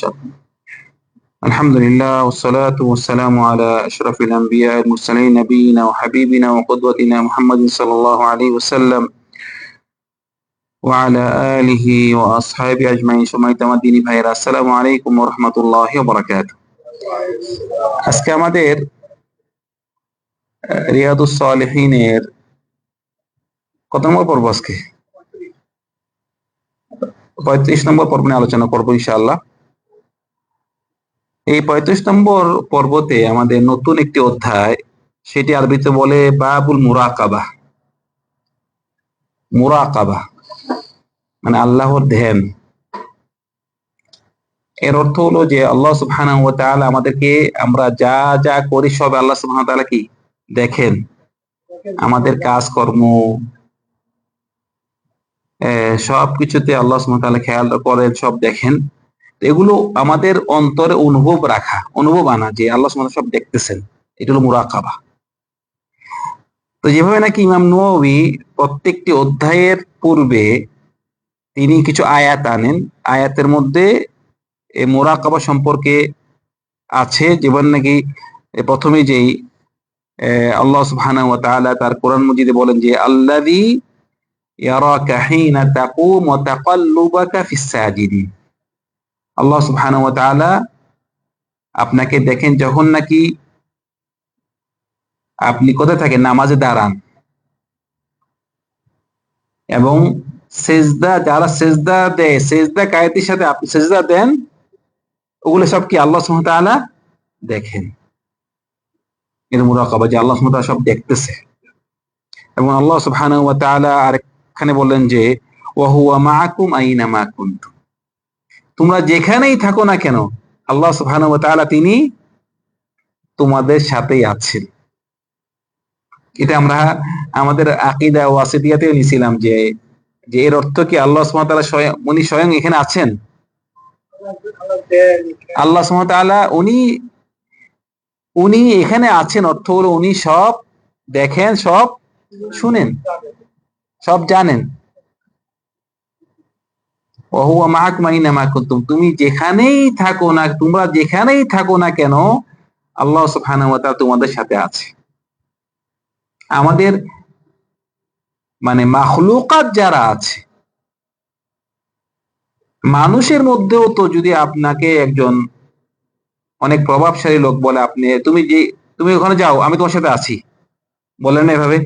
شاء الله الحمد لله والصلاة والسلام على أشرف الأنبياء المرسلين نبينا وحبيبنا وقدوتنا محمد صلى الله عليه وسلم وعلى آله وأصحابه أجمعين সময় তামাদিনী ভাইরা আসসালামু আলাইকুম ওয়া রাহমাতুল্লাহি ওয়া বারাকাতুহু আজকে আমাদের আহ, রিয়াদুস সালেহিনের কত নম্বর পর্ব আজকে পঁয়ত্রিশ নম্বর পর্ব নিয়ে আলোচনা করবো ইনশাআল্লাহ এই পঁয়ত্রিশ নম্বর পর্বতে আমাদের নতুন একটি অধ্যায়, সেটি আরবিতে বলে বাবুল মুরাকাবা মুরাকাবা মানে আল্লাহর ধ্যান। এর অর্থ হলো যে আল্লাহ সুবহানাহু ওয়া আমাদেরকে, আমরা যা যা করি সব আল্লাহ সুবহানাহু ওয়া কি? দেখেন। আমাদের কাজকর্ম সব কিছুতে আল্লাহ সুবহানাহু ওয়া খেয়াল করেন, সব দেখেন। এগুলো আমাদের অন্তরে অনুভব রাখা, অনুভব আনা যে আল্লাহ সুবহানাহু সব দেখতেছেন। এটা হলো মুরাকাবা। তো যেভাবে নাকি ইমাম নবী প্রত্যেকটি অধ্যায়ের পূর্বে তিনি কিছু আয়াত আনেন, আয়াতের মধ্যে মোরাকাবা সম্পর্কে আছে, যেমন নাকি প্রথমে যেই আল্লাহ সুবহানাহু ওয়া তাআলা তার কোরআন মজিদে বলেন যে, আল্লাযী ইয়ারাকা হিনা তাকুম ওয়া তাকাল্লুবাকা ফিস সাজিদিন। আল্লাহ তাআলা আপনাকে দেখেন যখন নাকি আপনি কোথায় থাকেন? নামাজে দাঁড়ান। এবং সেজদা, যারা সেজদা দেয়, সেজদা কায়েতির সাথে আপনি সেজদা দেন, ওগুলো সব কি আল্লাহ ওয়া দেখেন? এর মুরাকাবা যে আল্লাহ সুবহানাহু সব দেখতেছে। এবং আল্লাহ তাআলা আরেকখানে বললেন যে, ওয়া হুয়া মাআকুম আইনামা কুনতুম। তোমরা যেখানেই থাকো না কেন, আল্লাহ তাআলা তিনি তোমাদের সাথেই আছেন। এটা আমরা আমাদের আকিদা ওয়াসিদিয়াতেও নিছিলাম যে যে এর অর্থ কি আল্লাহ সুবহানাহু তাআলা স্বয়ং, উনি স্বয়ং এখানে আছেন? আল্লাহ সুবহানাহু তাআলা উনি উনি এখানে আছেন, অর্থ হলো উনি সব দেখেন, সব শুনেন, সব জানেন। তুমি যেখানেই থাকো না, তোমরা যেখানেই থাকো না কেন, আল্লাহ সুবহানাহু তোমাদের সাথে আছে। আমাদের মানে মাখলুকাত যারা আছে, মানুষের মধ্যেও তো যদি আপনাকে একজন অনেক প্রভাবশালী লোক বলে, আপনি, তুমি যে, তুমি ওখানে যাও, আমি তোমার সাথে আছি। বলেন না এভাবে?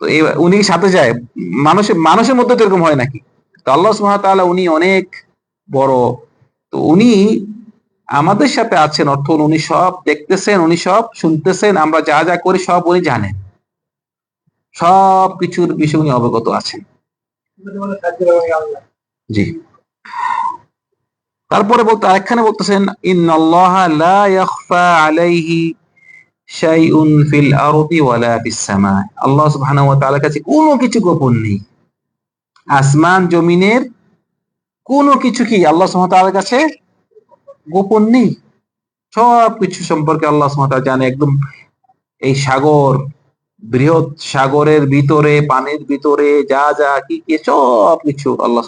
তো উনি সাথে যায়। মানুষের মানুষের মধ্যে তো এরকম হয় নাকি? আল্লাহ সুবহানাহু উনি অনেক বড়। তো উনি আমাদের সাথে আছেন, অর্থ উনি সব দেখতেছেন, উনি সব শুনতেছেন, আমরা যা যা করি সব উনি জানেন। সব কিছুর বিষয়ে উনি অবগত আছেন। জি। তারপরে বলতে, আরেকখানে বলতেছেন আল্লাহ কাছে কোনো কিছু গোপন নেই। আসমান জমিনের কোনো কিছু কি আল্লাহ সুবহানাহু কাছে গোপন নেই? সব কিছু সম্পর্কে আল্লাহ সুবহানাহু জানে। একদম এই সাগর, বৃহৎ সাগরের ভিতরে, পানির ভিতরে, যা যা, কি কি সব কিছু আল্লাহ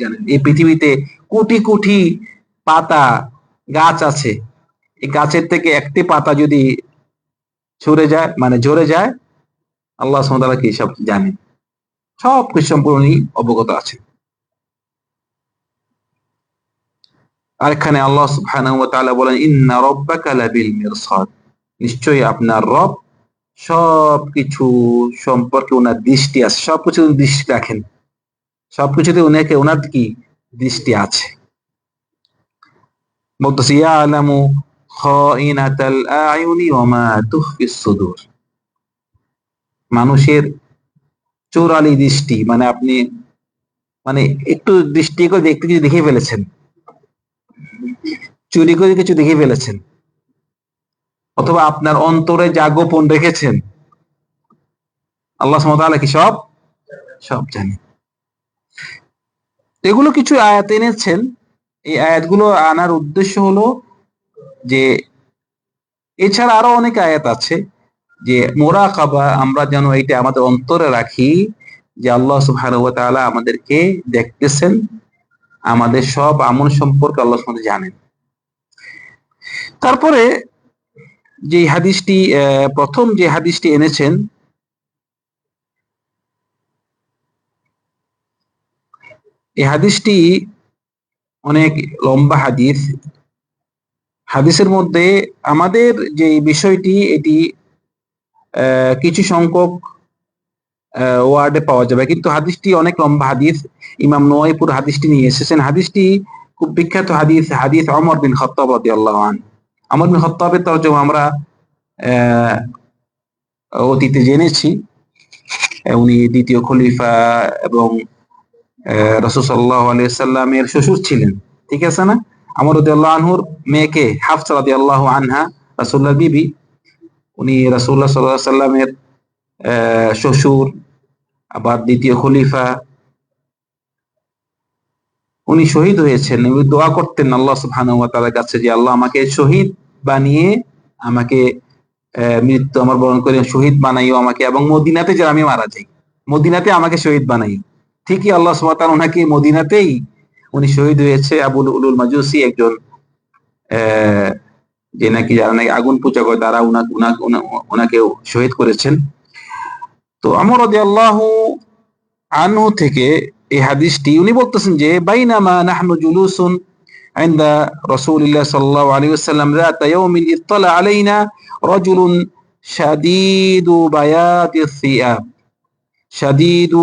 জানেন। এই পৃথিবীতে কোটি কোটি পাতা গাছ আছে। এই গাছের থেকে একটি পাতা যদি ছড়ে যায় মানে ঝরে যায়, আল্লাহ সুবহানাহু কি সব জানেন। সব কিছু সম্পূর্ণ অবগত আছেন আরেকখানে আল্লাহ সুবহানাহু ওয়া তাআলা বলেন, ইন্না রাব্বাকা লাবিল মিরসাদ। নিশ্চয়ই আপনার রব সবকিছু সম্পর্কে ওনার দৃষ্টি আছে। সবকিছু উনি দৃষ্টি রাখেন। সবকিছুতে উনাকে ওনার কি দৃষ্টি আছে? বলতেছে, ইয়ালামু খাইনাতাল আয়ুনি ওয়া মা তুখফিস সুদূর। মানুষের চোরালি দৃষ্টি মানে আপনি মানে একটু দৃষ্টি করে দেখতে কিছু দেখে ফেলেছেন। চুরি করে কিছু দেখে ফেলেছেন। অথবা আপনার অন্তরে যা গোপন রেখেছেন। আল্লাহ কি সব? সব জানি। এগুলো কিছু আয়াত এনেছেন। এই আয়াতগুলো আনার উদ্দেশ্য হলো যে, এছাড়া আরও অনেক আয়াত আছে। যে মোরাকাবা আমরা যেন এটা আমাদের অন্তরে রাখি, যে আল্লাহ তাআলা আমাদেরকে দেখতেছেন, আমাদের সব আমল সম্পর্কে আল্লাহ সুবহানাহু জানেন। তারপরে যে হাদিসটি প্রথম যে হাদিসটি এনেছেন এই হাদিসটি অনেক লম্বা হাদিস। হাদিসের মধ্যে আমাদের যে বিষয়টি, এটি কিছু সংখ্যক ওয়ার্ডে পাওয়া যাবে। কিন্তু হাদিসটি অনেক লম্বা হাদিস। ইমাম নোয়াইপুর হাদিসটি নিয়ে এসেছেন। হাদিসটি খুব বিখ্যাত হাদিস হাদিস অমর বিন খত্তাব রাদিয়াল্লাহু আনহু। আমর বিন খত্তাবের তরজমা আমরা অতীতে জেনেছি। উনি দ্বিতীয় খলিফা এবং রসুল সাল্লাহ আলিয়াল্লামের শ্বশুর ছিলেন। ঠিক আছে না? আমর রাদিয়াল্লাহু আনহুর মেয়েকে হাফসা রাদিয়াল্লাহু আনহা রাসূলুল্লাহ বিবি। উনি রাসূলুল্লাহ সাল্লাল্লাহু আলাইহি সাল্লামের শ্বশুর আবার দ্বিতীয় খলিফা। উনি শহীদ হয়েছেন। উনি দোয়া করতেন আল্লাহ সুবহানাহু ওয়া তাআলার কাছে যে আল্লাহ আমাকে শহীদ বানিয়ে আমাকে মৃত্যু আমার বরণ করে শহীদ বানাইও আমাকে এবং মদিনাতে যেন আমি মারা যাই। মদিনাতে আমাকে শহীদ বানাইও ঠিকই আল্লাহ ওয়া ওনাকে মদিনাতেই উনি শহীদ হয়েছে। আবুল উলুল মাজুসি একজন আহ, যে নাকি যারা নাকি আগুন পূজা করে তারা উনাকে ওনাকে শহীদ করেছেন তো আমর রাদিয়াল্লাহু আনহু থেকে এই হাদিসটি উনি বলতেছেন যে বাইনামা নাহনু জুলুসুন عند رسول الله صلى الله عليه وسلم ذات يوم اطلع علينا رجل شديد بياض الثياب شديد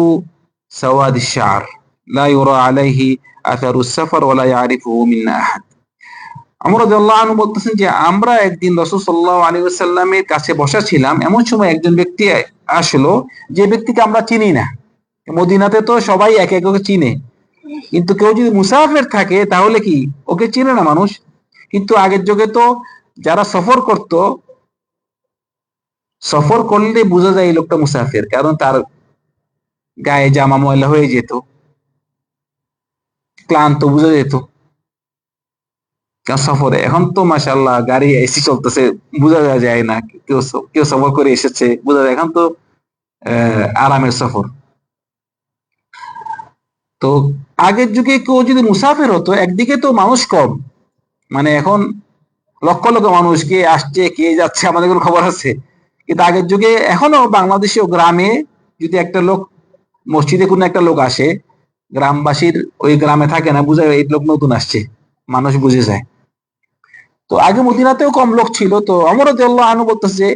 سواد الشعر لا يرى عليه أثر السفر ولا يعرفه منا أحد আমর আনহু বলতেছেন যে, আমরা একদিন রাসূল সাল্লাল্লাহু আলাইহি ওয়াসাল্লামের কাছে বসা ছিলাম, এমন সময় একজন ব্যক্তি আসলো, যে ব্যক্তিকে আমরা চিনি না। মদিনাতে তো সবাই একে একে চিনে। কিন্তু কেউ যদি মুসাফির থাকে, তাহলে কি? ওকে চিনে না মানুষ। কিন্তু আগের যুগে তো যারা সফর করত, সফর করলে বোঝা যায় এই লোকটা মুসাফের, কারণ তার গায়ে জামা ময়লা হয়ে যেত। ক্লান্ত বোঝা যেত। কারণ সফরে এখন তো মাসাল্লাহ গাড়ি এসি চলতেছে, বোঝা যায় না কেউ কেউ সফর করে এসেছে, বোঝা যায়। এখন তো আরামের সফর। তো আগের যুগে কেউ যদি মুসাফির হতো, একদিকে তো মানুষ কম। মানে এখন লক্ষ লক্ষ মানুষ কে আসছে, কে যাচ্ছে, আমাদের কোনো খবর আছে। কিন্তু আগের যুগে এখনও বাংলাদেশে ও গ্রামে যদি একটা লোক, মসজিদে কোনো একটা লোক আসে, গ্রামবাসীর ওই গ্রামে থাকে না, বুঝে এই লোক নতুন আসছে। মানুষ বুঝে যায়। তো আগে মদিনাতেও কম লোক ছিল। তো অমর আনু বলতেছে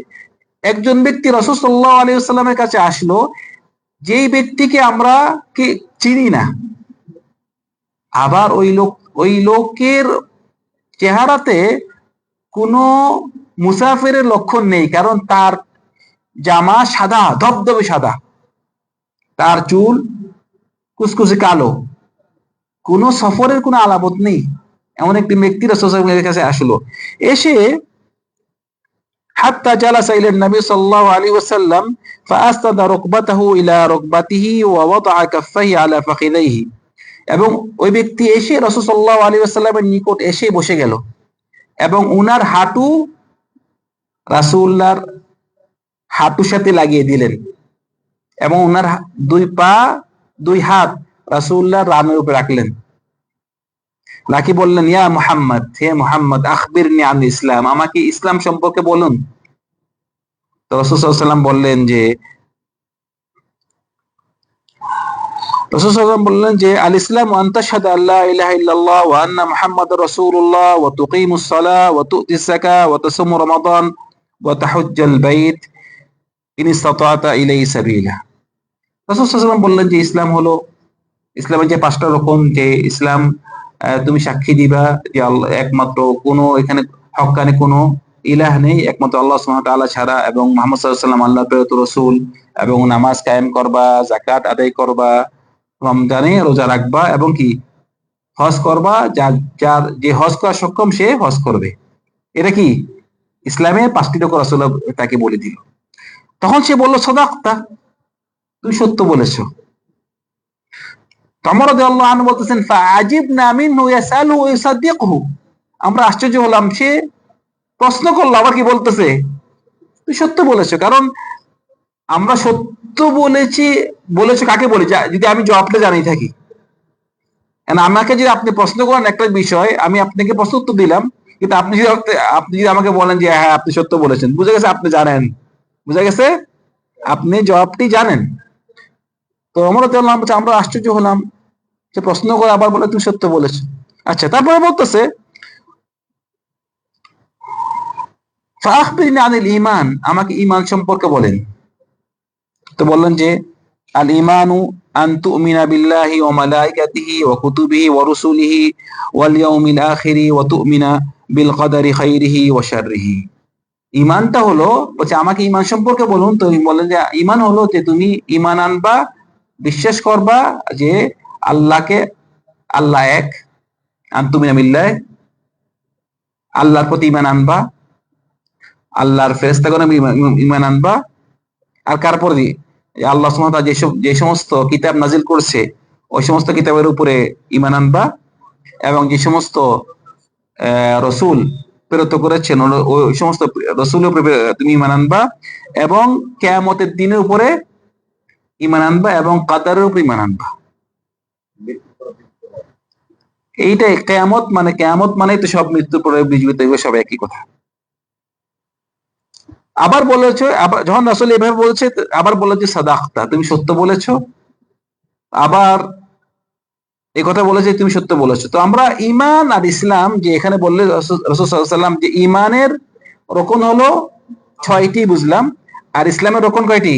একজন ব্যক্তি রসুল সাল্লাহ আলাইসাল্লামের কাছে আসলো, যেই ব্যক্তিকে আমরা কে চিনি না, আবার ওই লোক, ওই লোকের চেহারাতে কোনো মুসাফিরের লক্ষণ নেই, কারণ তার জামা সাদা, ধবধবে সাদা। তার চুল কুচকুচে কালো। কোনো সফরের কোনো আলামত নেই। এমন একটি ব্যক্তি রসুলের কাছে আসলো। এসে হাত্তা জালাসা ইলেন নবী সাল্লাল্লাহু আলাইহি ওয়াসাল্লাম ফাআসতাদা রুকবাতাহু ইলা রুকবাতিহি ওয়া ওয়াদাআ আলা ফাখিদাইহি। এবং ওই ব্যক্তি এসে রাসূল সাল্লাল্লাহু আলাইহি ওয়াসাল্লামের নিকট এসে বসে গেল। এবং উনার হাঁটু রাসূলুল্লাহর হাঁটু সাথে লাগিয়ে দিলেন। এবং উনার দুই পা, দুই হাত রাসূলুল্লাহর রানের উপর রাখলেন। নাকি বললেন, ইয়া মুহাম্মদ, হে মুহাম্মদ আখবির আন ইসলাম, আমাকে ইসলাম সম্পর্কে বলুন? তো রসুল সাল্লাম বললেন যে, রসুল সাল্লাম বললেন যে, আল ইসলাম আন্তাশহাদ আল্লাহ ইলাহা ইল্লাল্লাহ ওয়া আন্না মুহাম্মাদুর রাসূলুল্লাহ ওয়া তুকিমুস সালাহ ওয়া তু'তিস যাকাহ ওয়া তাসুমু রমাদান ওয়া তাহুজ্জাল বাইত, ইন ইসতাতা'তা ইলাইহি সাবিলা। রাসূল সাল্লাম বললেন যে, ইসলাম হলো, ইসলামের যে পাঁচটা রকম যে ইসলাম তুমি সাক্ষী দিবা যে আল্লাহ একমাত্র কোনো এখানে হকানে কোনো ইলাহ নেই, একমাত্র আল্লাহ ওয়া ছাড়া এবং মুহাম্মদ ওয়াসাল্লাম আল্লাহর প্রেরিত রাসূল এবং নামাজ কায়েম করবা জাকাত আদায় করবা, রমজানে রোজা রাখবা এবং কি? হজ করবা যার যার যে হজ করা সক্ষম সে হজ করবে। এটা কি? ইসলামে পাঁচটি লোক তাকে বলে দিল। তখন সে বলল, সদাক্তা, তুমি সত্য বলেছ। তমর আল্লাহ বলতেছেন, ফাআজিবনা মিনহু ইয়াসালু আমরা আশ্চর্য হলাম, সে প্রশ্ন করল, আবার কি বলতেছে? তুই সত্য বলেছ, কারণ আমরা সত্য বলেছি, বলেছ কাকে বলি? যদি আমি জবাবটা জানি থাকি। আমাকে যদি আপনি প্রশ্ন করেন একটা বিষয়, আমি আপনাকে প্রশ্ন উত্তর দিলাম, কিন্তু আপনি যদি আপনি- যদি আমাকে বলেন যে হ্যাঁ আপনি সত্য বলেছেন। বুঝে গেছে আপনি জানেন। বুঝে গেছে? আপনি জবাবটি জানেন। তো আমরা আমরা আশ্চর্য হলাম। যে প্রশ্ন করে আবার বলে, তুমি সত্য বলেছ। আচ্ছা তারপরে বলতেছে আনিল ঈমান, আমাকে ঈমান সম্পর্কে বলেন। তো বললেন যে, আল ঈমানু আন তুমিনা বিল্লাহি ওয়া মালাইকাতিহি ওয়া কুতুবিহি রুসুলিহি ওয়াল ইয়াউমিল আখিরি ওয়া তুমিনা বিল কদারি খাইরিহি ওয়া শাররিহি। ঈমানটা হলো, বলছে, আমাকে ঈমান সম্পর্কে বলুন। তো বলেন যে, ঈমান হলো যে, তুমি ঈমান আনবা, বিশ্বাস করবা যে আল্লাহকে আল্লাহ এক আন্তুমিনা বিল্লাহ আল্লাহর প্রতি ইমান আনবা, আল্লাহর ফেরেস্তাগণ ঈমান আনবা। আর কার পরে যে আল্লাহ তাআলা যেসব যে সমস্ত কিতাব নাজিল করছে, ওই সমস্ত কিতাবের উপরে ইমান আনবা এবং যে সমস্ত রসুল প্রেরত করেছেন, ওই সমস্ত রসুলের উপরে তুমি ইমান আনবা এবং কেয়ামতের দিনের উপরে ইমান আনবা এবং কাদারের উপরে ইমান আনবা। এইটাই, কেয়ামত মানে কেয়ামত মানে তো সব মৃত্যুর পরে বিজীবিত এগুলো সব একই কথা। আবার বলেছে, আবার যখন রাসূল এভাবে বলেছে, আবার বলেছে সাদাক্তা, তুমি সত্য বলেছ। আবার এই কথা বলেছে, তুমি সত্য বলেছ। তো আমরা ইমান আর ইসলাম যে এখানে বললে রসুল সাল্লাম যে ইমানের রকম হলো ছয়টি বুঝলাম, আর ইসলামের রকম কয়টি?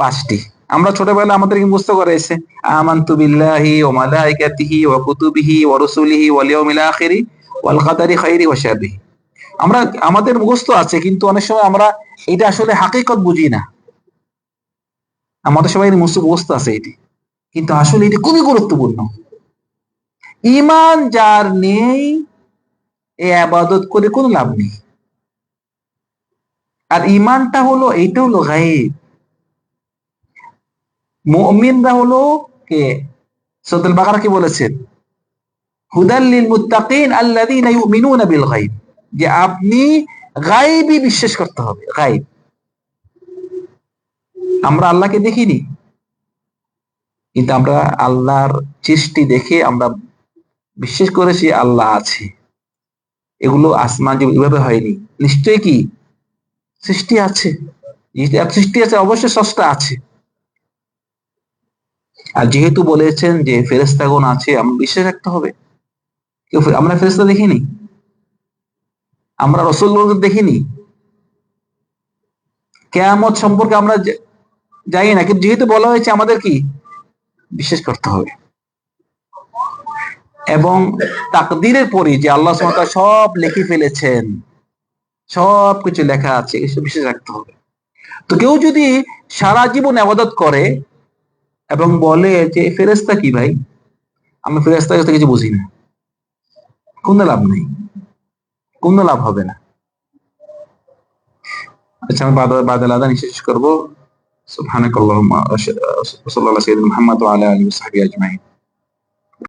পাঁচটি। আমরা ছোটবেলা আমাদেরকে মুস্ত করেছে আমান্তু বিল্লাহি ও মালাইকাতিহি ওয়া কুতুবিহি ওয়া রুসুলিহি ওয়াল ইয়াউমিল আখিরি ওয়াল কদারি খাইরি ওয়া শাররিহি। আমরা, আমাদের মুখস্থ আছে, কিন্তু অনেক সময় আমরা এটা আসলে হাকিকত বুঝি না। আমাদের সবাই মুখস্থ আছে এটি। কিন্তু আসলে এটি খুবই গুরুত্বপূর্ণ। ইমান যার নেই, এ আবাদত করে কোনো লাভ নেই। আর ইমানটা হলো এইটা হলো গায়েব। মুমিনরা হলো কে? সূরাতুল বাকারা কি বলেছেন? হুদাল লিল মুত্তাকিন আল্লাযীনা ইউমিনুনা বিল গায়ব। যে আপনি গায়েবই বিশ্বাস করতে হবে, গায়েব। আমরা আল্লাহকে দেখিনি। কিন্তু আমরা আল্লাহর সৃষ্টি দেখে আমরা বিশ্বাস করেছি আল্লাহ আছে। এগুলো আসমান যে এভাবে হয়নি। নিশ্চয়ই কি? সৃষ্টি আছে। সৃষ্টি আছে, অবশ্যই স্রষ্টা আছে। আর যেহেতু বলেছেন যে ফেরেস্তাগণ আছে, আমরা বিশ্বাস রাখতে হবে। কেউ আমরা ফেরেস্তা দেখিনি। আমরা রসুল দেখিনি। কেয়ামত সম্পর্কে আমরা জানি না, কিন্তু যেহেতু বলা হয়েছে আমাদের কি? বিশ্বাস করতে হবে। এবং তাকদিরের পরে যে আল্লাহ সব লিখে ফেলেছেন, সব কিছু লেখা আছে বিশ্বাস রাখতে হবে। তো কেউ যদি সারা জীবন আবাদত করে এবং বলে যে ফেরেস্তা কি ভাই? আমি ফেরেস্তা কাছে কিছু বুঝি না। কোনো লাভ নেই। কোনো লাভ হবে না। আচ্ছা আমি বাদ বাদ আলাদা শেষ করব। সুবহানাকাল্লাহুম্মা কল্লাহ মুহাম্মদ ওয়া আলা আলিহি ওয়া সাহবিহি আজমাইন।